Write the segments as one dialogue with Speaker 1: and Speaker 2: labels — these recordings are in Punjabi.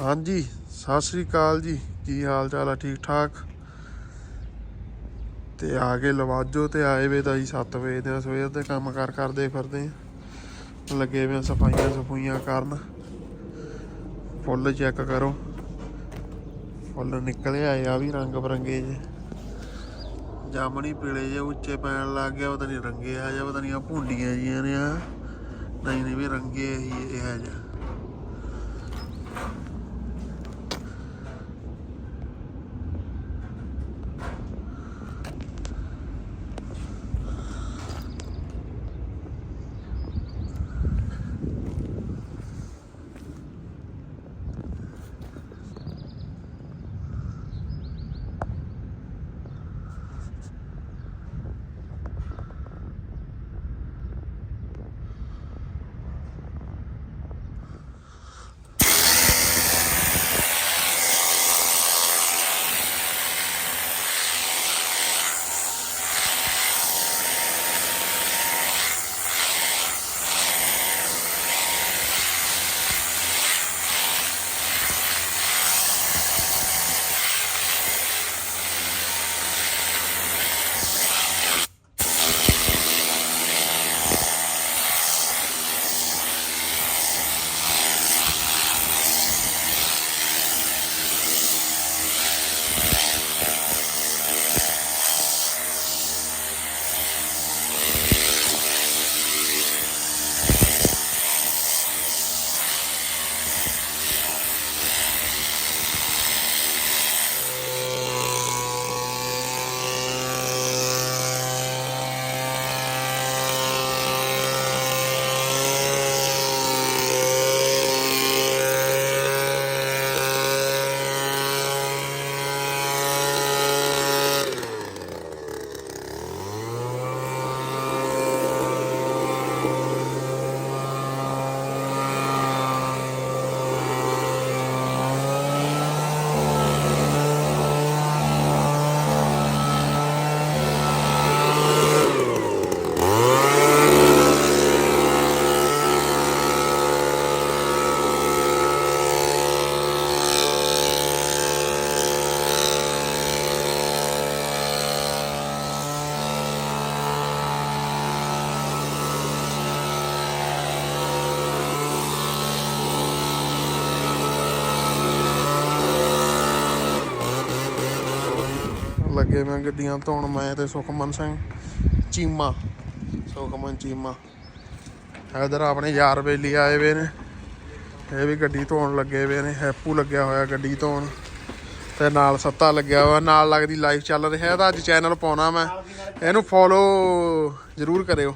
Speaker 1: ਹਾਂਜੀ, ਸਤਿ ਸ੍ਰੀ ਅਕਾਲ ਜੀ। ਕੀ ਹਾਲ ਚਾਲ ਆ? ਠੀਕ ਠਾਕ? ਤੇ ਆ ਕੇ ਲਵਾਜੋ ਤੇ ਆਏ ਵੇ ਤਾਂ ਜੀ 7 ਵਜੇ ਦੇ ਸਵੇਰ ਦੇ ਕੰਮ ਕਾਰ ਕਰਦੇ ਫਿਰਦੇ ਆ। ਲੱਗੇ ਵੇ ਸਫਾਈਆਂ ਸਫੂਈਆਂ ਕਰਨ। ਫੁੱਲ ਚੈੱਕ ਕਰੋ। ਫੁੱਲ ਨਿਕਲੇ ਆਏ ਆ ਵੀ ਰੰਗ ਬਰੰਗੇ ਜੇ। ਜਾਮਣੀ ਪੀਲੇ ਜੇ, ਉੱਚੇ ਪੈਣ ਲੱਗ ਗਿਆ, ਪਤਾ ਨਹੀਂ ਰੰਗੇ ਆ ਜਾਂ ਪਤਾ ਨਹੀਂ ਆ ਭੁੰਡੀਆਂ ਜੀਆਂ ਨੇ ਆ। ਨਹੀਂ ਨਹੀਂ ਵੀ ਰੰਗੇ ਹੀ ਇਹ ਹੈ ਜਾ ਲੱਗੇ ਮੈਂ ਗੱਡੀਆਂ ਧੋਣ ਮੈਂ ਤੇ ਸੁਖਮਨ ਸਿੰਘ ਚੀਮਾ ਸੁਖਮਨ ਚੀਮਾ। ਇਧਰ ਆਪਣੇ ਯਾਰ ਬੇਲੀ ਆਏ ਵੇ ਨੇ ਇਹ ਵੀ ਗੱਡੀ ਧੋਣ ਲੱਗੇ ਵੇ ਨੇ ਹੈਪੂ ਲੱਗਿਆ ਹੋਇਆ ਗੱਡੀ ਧੋਣ। ਤੇ ਨਾਲ ਸੱਤਾ ਲੱਗਿਆ ਹੋਇਆ ਨਾਲ ਲੱਗਦੀ ਲਾਈਵ ਚੱਲ ਰਿਹਾ ਤਾਂ ਅੱਜ ਚੈਨਲ ਪਾਉਣਾ ਮੈਂ। ਇਹਨੂੰ ਫੋਲੋ ਜ਼ਰੂਰ ਕਰਿਓ।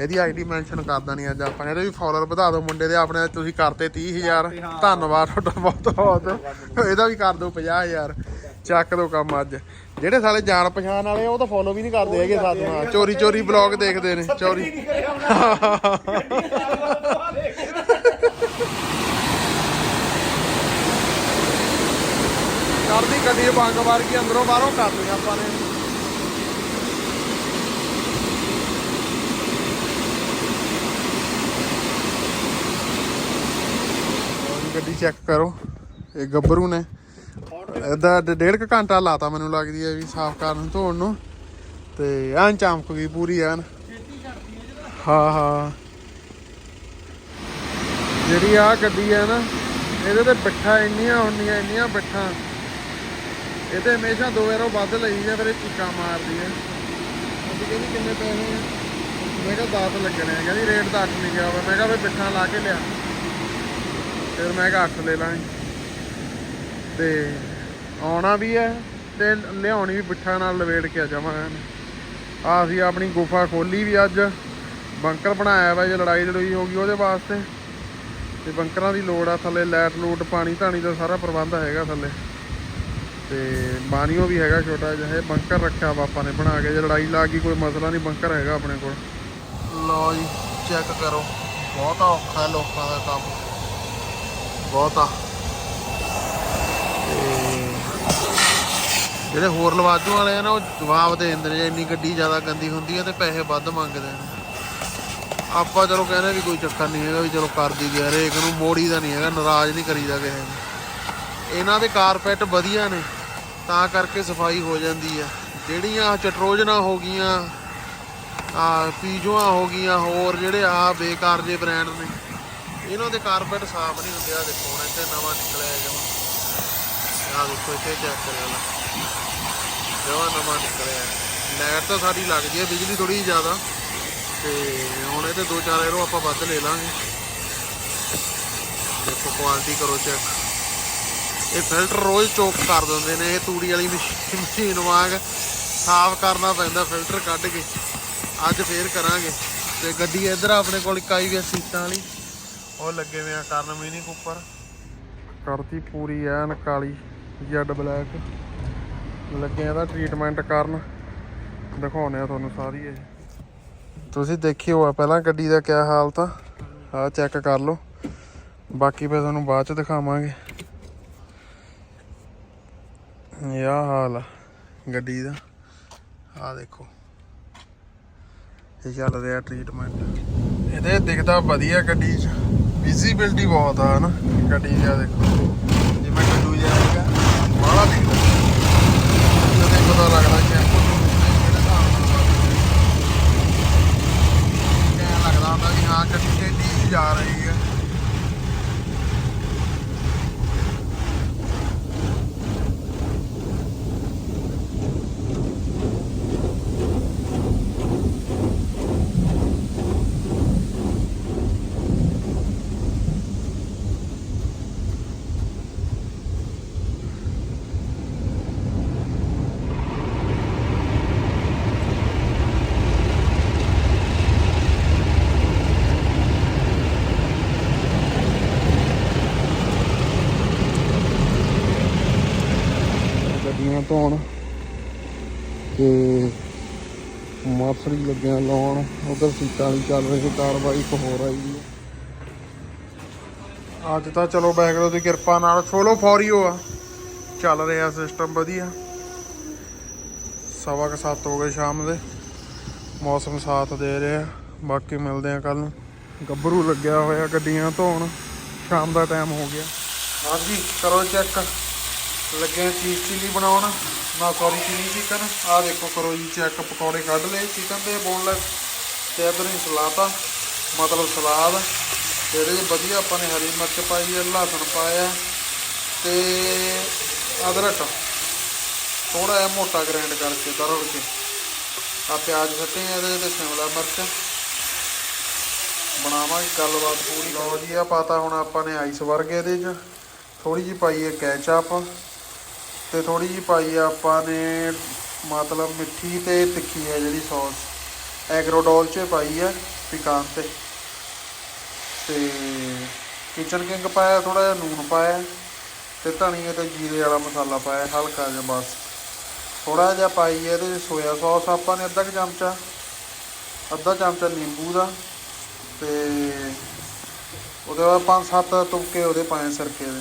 Speaker 1: ਇਹਦੀ ਆਈਡੀ ਮੈਂਸ਼ਨ ਕਰ ਦੇਣੀ ਅੱਜ ਆਪਾਂ ਇਹਦੇ ਵੀ ਫਾਲੋਅਰ ਵਧਾ ਦਿਓ ਮੁੰਡੇ ਦੇ ਆਪਣੇ ਤੁਸੀਂ ਕਰਤੇ 30000 ਧੰਨਵਾਦ ਤੁਹਾਡਾ ਬਹੁਤ ਬਹੁਤ ਇਹਦਾ ਵੀ ਕਰ ਦਿਓ 50000 ਚੱਕ ਦਿਓ ਕੰਮ ਅੱਜ। ਜਿਹੜੇ ਸਾਲੇ ਜਾਣ ਪਛਾਣ ਵਾਲੇ ਉਹ ਤਾਂ ਫੋਲੋ ਵੀ ਨਹੀਂ ਕਰਦੇ ਹੈਗੇ ਸਾਨੂੰ ਹਾਂ, ਚੋਰੀ ਚੋਰੀ ਬਲੌਗ ਦੇਖਦੇ ਨੇ ਚੋਰੀ। ਕਰਦੀ ਗੱਡੀ ਬੰਗ ਮਾਰ ਕੇ ਅੰਦਰੋਂ ਬਾਹਰੋਂ ਕਰ ਲਈ ਆਪਾਂ ਨੇ। ਗੱਡੀ ਚੈੱਕ ਕਰੋ ਇਹ ਗੱਭਰੂ ਨੇ। ਇਹਦਾ ਡੇਢ ਕੁ ਘੰਟਾ ਲਾਤਾ ਮੈਨੂੰ ਲੱਗਦੀ ਹੈ ਵੀ ਸਾਫ਼ ਕਰਨ ਨੂੰ, ਧੋਣ ਨੂੰ। ਤੇ ਐਨ ਚਮਕ ਗਈ ਪੂਰੀ ਐਨ। ਹਾਂ ਹਾਂ। ਜਿਹੜੀ ਆ ਗੱਡੀ ਹੈ ਨਾ ਇਹਦੇ ਤੇ ਬਿੱਠਾ ਇੰਨੀਆਂ ਹੁੰਦੀਆਂ ਇੰਨੀਆਂ ਬਿੱਠਾਂ ਇਹ ਹਮੇਸ਼ਾ ਦੋ ਵਾਰੋਂ ਵੱਧ ਲਈ ਜਾਂ ਫਿਰ ਇਹ ਚੀਕਾਂ ਮਾਰਦੀ ਹੈ। ਅਸੀਂ ਕਹਿੰਦੀ ਕਿੰਨੇ ਪੈਸੇ ਆ? ਮੈਂ ਕਿਹਾ 10 ਲੱਗਣੇ ਆ। ਕਹਿੰਦੀ ਰੇਟ ਤਾਂ 8 ਨਹੀਂ ਗਿਆ ਵਾ। ਮੈਂ ਕਿਹਾ ਵੀ ਬਿੱਠਾਂ ਲਾ ਕੇ ਲਿਆ। ਫਿਰ ਮੈਂ ਕਿਹਾ 8 ਲੈ ਲਾਂਗੇ। ਤੇ ਆਉਣਾ ਵੀ ਹੈ ਤੇ ਲਿਆਉਣੀ ਵੀ ਪਿੱਠਾਂ ਨਾਲ ਲਵੇੜ ਕੇ ਆ ਜਾਵਾਂਗੇ ਆ ਅਸੀਂ ਆਪਣੀ ਗੁਫਾ ਖੋਲੀ ਵੀ ਅੱਜ। ਬੰਕਰ ਬਣਾਇਆ ਵਾ ਜੇ ਲੜਾਈ ਲੜੋਈ ਹੋ ਗਈ ਉਹਦੇ ਵਾਸਤੇ। ਤੇ ਬੰਕਰਾਂ ਦੀ ਲੋੜ ਆ ਥੱਲੇ ਲਾਈਟ ਲੂਟ, ਪਾਣੀ ਧਾਣੀ ਦਾ ਸਾਰਾ ਪ੍ਰਬੰਧ ਹੈਗਾ ਥੱਲੇ। ਤੇ ਬਾਨੀਓ ਵੀ ਹੈਗਾ ਛੋਟਾ ਜਿਹਾ, ਇਹ ਬੰਕਰ ਰੱਖਿਆ ਵਾ ਆਪਾਂ ਨੇ ਬਣਾ ਕੇ। ਜੇ ਲੜਾਈ ਲੱਗ ਗਈ, ਕੋਈ ਮਸਲਾ ਨਹੀਂ, ਬੰਕਰ ਹੈਗਾ ਆਪਣੇ ਕੋਲ। ਲਓ ਜੀ ਚੈੱਕ ਕਰੋ। ਬਹੁਤਾ ਔਖਾ ਲੋਕਾਂ ਦਾ ਕੰਮ। ਬਹੁਤਾ ਆ ਤੇ ਜਿਹੜੇ ਹੋਰ ਲਵਾਜੂ ਵਾਲੇ ਆ ਨਾ, ਉਹ ਜਵਾਬ ਦੇ ਦਿੰਦੇ ਨੇ ਜੇ ਇੰਨੀ ਗੱਡੀ ਜ਼ਿਆਦਾ ਗੰਦੀ ਹੁੰਦੀ ਹੈ ਤੇ ਪੈਸੇ ਵੱਧ ਮੰਗਦੇ ਨੇ। ਆਪਾਂ ਚਲੋ ਕਹਿੰਦੇ ਵੀ ਕੋਈ ਚੱਕਰ ਨਹੀਂ ਹੈਗਾ ਵੀ ਚਲੋ ਕਰਦੀ ਗਿਆ ਹਰੇਕ ਨੂੰ ਮੋੜੀ ਦਾ ਨਹੀਂ ਹੈਗਾ, ਨਾਰਾਜ਼ ਨਹੀਂ ਕਰੀਦਾ ਕਿਸੇ ਨੂੰ। ਇਹਨਾਂ ਦੇ ਕਾਰਪੈਟ ਵਧੀਆ ਨੇ, ਤਾਂ ਕਰਕੇ ਸਫ਼ਾਈ ਹੋ ਜਾਂਦੀ ਆ। ਜਿਹੜੀਆਂ ਚਟਰੋਜਨਾ ਹੋ ਗਈਆਂ ਆ ਪੀਜੋਆਂ ਹੋ ਗਈਆਂ, ਹੋਰ ਜਿਹੜੇ ਆ ਬੇਕਾਰ ਜੇ ਬ੍ਰਾਂਡ ਨੇ, ਇਹਨਾਂ ਦੇ ਕਾਰਪੈਟ ਸਾਫ਼ ਨਹੀਂ ਹੁੰਦੇ ਆ ਦੇਖੋ ਹੁਣ ਇੱਥੇ ਨਵਾਂ ਨਿਕਲਿਆ ਜਮਾ। ਆ ਦੇਖੋ ਇੱਥੇ ਚੈੱਕ ਕਰਿਓ ਲੈ ਜਮਾ ਨਵਾਂ ਨਿਕਲਿਆ ਲਾਈਟ ਤਾਂ ਸਾਡੀ ਲੱਗਦੀ ਹੈ ਬਿਜਲੀ ਥੋੜੀ ਜ਼ਿਆਦਾ ਤੇ ਹੁਣ ਇਹਦੇ ਦੋ ਚਾਰ ਇਹਨੂੰ ਆਪਾਂ ਵੱਧ ਲੈ ਲਾਂਗੇ। ਦੇਖੋ ਕੁਆਲਿਟੀ ਕਰੋ ਚੈੱਕ ਇਹ ਫਿਲਟਰ ਰੋਜ਼ ਚੋਕ ਕਰ ਦਿੰਦੇ ਨੇ, ਇਹ ਤੂੜੀ ਵਾਲੀ ਮਸ਼ੀ- ਮਸ਼ੀਨ ਵਾਂਗ ਸਾਫ਼ ਕਰਨਾ ਪੈਂਦਾ ਫਿਲਟਰ ਕੱਢ ਕੇ। ਅੱਜ ਫੇਰ ਕਰਾਂਗੇ। ਤੇ ਗੱਡੀ ਇੱਧਰ ਆਪਣੇ ਕੋਲ, ਇੱਕ ਆਈ ਵੀ ਸੀਟਾਂ ਵਾਲੀ। ਉਹ ਲੱਗੇ ਹੋਏ ਆ ਕਰਨ ਮਿਨੀ ਕੁੱਪਰ ਕਰਤੀ ਪੂਰੀ ਐਨ ਕਾਲੀ। ਜੈਡ ਬਲੈਕ ਲੱਗੇ ਇਹਦਾ ਦਾ ਟ੍ਰੀਟਮੈਂਟ ਕਰਨ। ਦਿਖਾਉਣੇ ਆ ਤੁਹਾਨੂੰ ਸਾਰੀ ਇਹ। ਤੁਸੀਂ ਦੇਖਿਓ ਹੋਆ ਪਹਿਲਾਂ ਗੱਡੀ ਦਾ ਕਿਆ ਹਾਲਤ ਆ ਆ ਚੈੱਕ ਕਰ ਲਓ। ਬਾਕੀ ਫਿਰ ਤੁਹਾਨੂੰ ਬਾਅਦ ਚ ਦਿਖਾਵਾਂਗੇ। ਇਹ ਆਹ ਹਾਲ ਆ ਗੱਡੀ ਦਾ। ਆ ਦੇਖੋ। ਇਹ ਚੱਲ ਰਿਹਾ ਟ੍ਰੀਟਮੈਂਟ ਇਹਦੇ ਦਿਖਦਾ ਵਧੀਆ ਗੱਡੀ 'ਚ। ਵਿਜ਼ੀਬਿਲਟੀ ਬਹੁਤ ਆ ਹਨਾ, ਗੱਡੀ ਦਾ ਦੇਖੋ ਜਿਵੇਂ ਗੱਡੂ ਜਾਏਗਾ ਬਾਹਲਾ ਦਿਖਦਾ ਜਦੋਂ ਪਤਾ ਲੱਗਦਾ ਕਿ ਕਿਹੜੇ ਹਿਸਾਬ ਨਾਲ ਕਿਆ ਲੱਗਦਾ ਹੁੰਦਾ ਵੀ ਹਾਂ ਗੱਡੀ ਟੇਢੀ ਜਾ ਰਹੀ ਹੈ ਗੱਡੀਆਂ ਧੋਣ ਤੇ ਮਾਸਰੀ ਲੱਗਿਆ ਲਾਉਣ। ਉਧਰ ਸੀਟਾਂ ਵਾਲੀ ਚੱਲ ਰਹੀ ਕਾਰਵਾਈ ਇੱਕ ਹੋਰ ਆਈ ਹੈ। ਅੱਜ ਤਾਂ ਚਲੋ ਬੈਗਰੋ ਦੀ ਕਿਰਪਾ ਨਾਲ ਫੋਲੋ ਫੋਰੀਓ ਆ। ਚੱਲ ਰਿਹਾ ਸਿਸਟਮ ਵਧੀਆ। ਸਵਾ ਕੁ ਸੱਤ ਹੋ ਗਏ ਸ਼ਾਮ ਦੇ। ਮੌਸਮ ਸਾਥ ਦੇ ਰਿਹਾ। ਬਾਕੀ ਮਿਲਦੇ ਆ ਕੱਲ ਨੂੰ। ਗੱਭਰੂ ਲੱਗਿਆ ਹੋਇਆ ਗੱਡੀਆਂ ਧੋਣ। ਸ਼ਾਮ ਦਾ ਟਾਈਮ ਹੋ ਗਿਆ। ਹਾਂਜੀ, ਕਰੋ ਚੈੱਕ ਲੱਗੇ ਚੀਜ਼ ਚਿੱਲੀ ਬਣਾਉਣ। ਨਾ ਸੌਰੀ ਚਿੱਲੀ ਚਿਕਨ ਆਹ ਦੇਖੋ ਕਰੋ ਜੀ ਚੈੱਕ ਪਕੌੜੇ ਕੱਢ ਲਏ ਚਿਕਨ ਦੇ ਬੋਨਲੈਸ ਤੇ ਇਧਰ ਹੀ ਸਲਾਤਾ ਮਤਲਬ ਸਲਾਦ। ਤੇ ਇਹਦੇ 'ਚ ਵਧੀਆ ਆਪਾਂ ਨੇ ਹਰੀ ਮਿਰਚ ਪਾਈ ਹੈ ਲਸਣ ਪਾਇਆ। ਤੇ ਅਦਰਕ। ਥੋੜਾ ਜਿਹਾ ਮੋਟਾ ਗ੍ਰਾਈਂਡ ਕਰਕੇ ਦਰੜ ਕੇ। ਆ ਪਿਆਜ਼ ਕੱਟੇ ਇਹਦੇ ਤੇ, ਸ਼ਿਮਲਾ ਮਿਰਚ। ਬਣਾਵਾਂਗੇ ਗੱਲਬਾਤ ਪੂਰੀ। ਲਓ ਜੀ ਆ ਪਾਤਾ ਹੁਣ ਆਪਾਂ ਨੇ ਆਈਸ ਵਰਗੇ ਇਹਦੇ 'ਚ। ਥੋੜੀ ਜਿਹੀ ਪਾਈ ਹੈ ਕੈਚਅਪ ਤੇ ਥੋੜੀ ਜਿਹੀ ਪਾਈ ਆ ਆਪਾਂ ਨੇ ਮਤਲਬ ਮਿੱਠੀ ਤੇ ਤਿੱਖੀ ਹੈ ਜਿਹੜੀ ਸੌਸ। ਐਗਰੋਡੋਲ ਚ ਪਾਈ ਹੈ ਪਿਕਾਨ ਤੇ। ਤੇ ਕਿਚਨ ਕਿੰਗ ਪਾਇਆ ਥੋੜਾ ਜਿਹਾ ਨੂਨ ਪਾਇਆ ਤੇ ਧਨੀਏ ਤੇ ਜੀਰੇ ਵਾਲਾ ਮਸਾਲਾ ਪਾਇਆ, ਹਲਕਾ ਜਿਹਾ ਬਸ। ਥੋੜਾ ਜਿਹਾ ਪਾਈ ਹੈ ਇਹਦੇ ਸੋਇਆ ਸੌਸ ਆਪਾਂ ਨੇ ਅੱਧਾ ਕੁ ਚਮਚਾ, ਅੱਧਾ ਚਮਚਾ ਨਿੰਬੂ ਦਾ ਤੇ ਉਹਦੇ ਬਾਅਦ ਪੰਜ ਸੱਤ ਤੁਪਕੇ ਉਹਦੇ ਪਾਏ ਸਿਰਕੇ ਦੇ।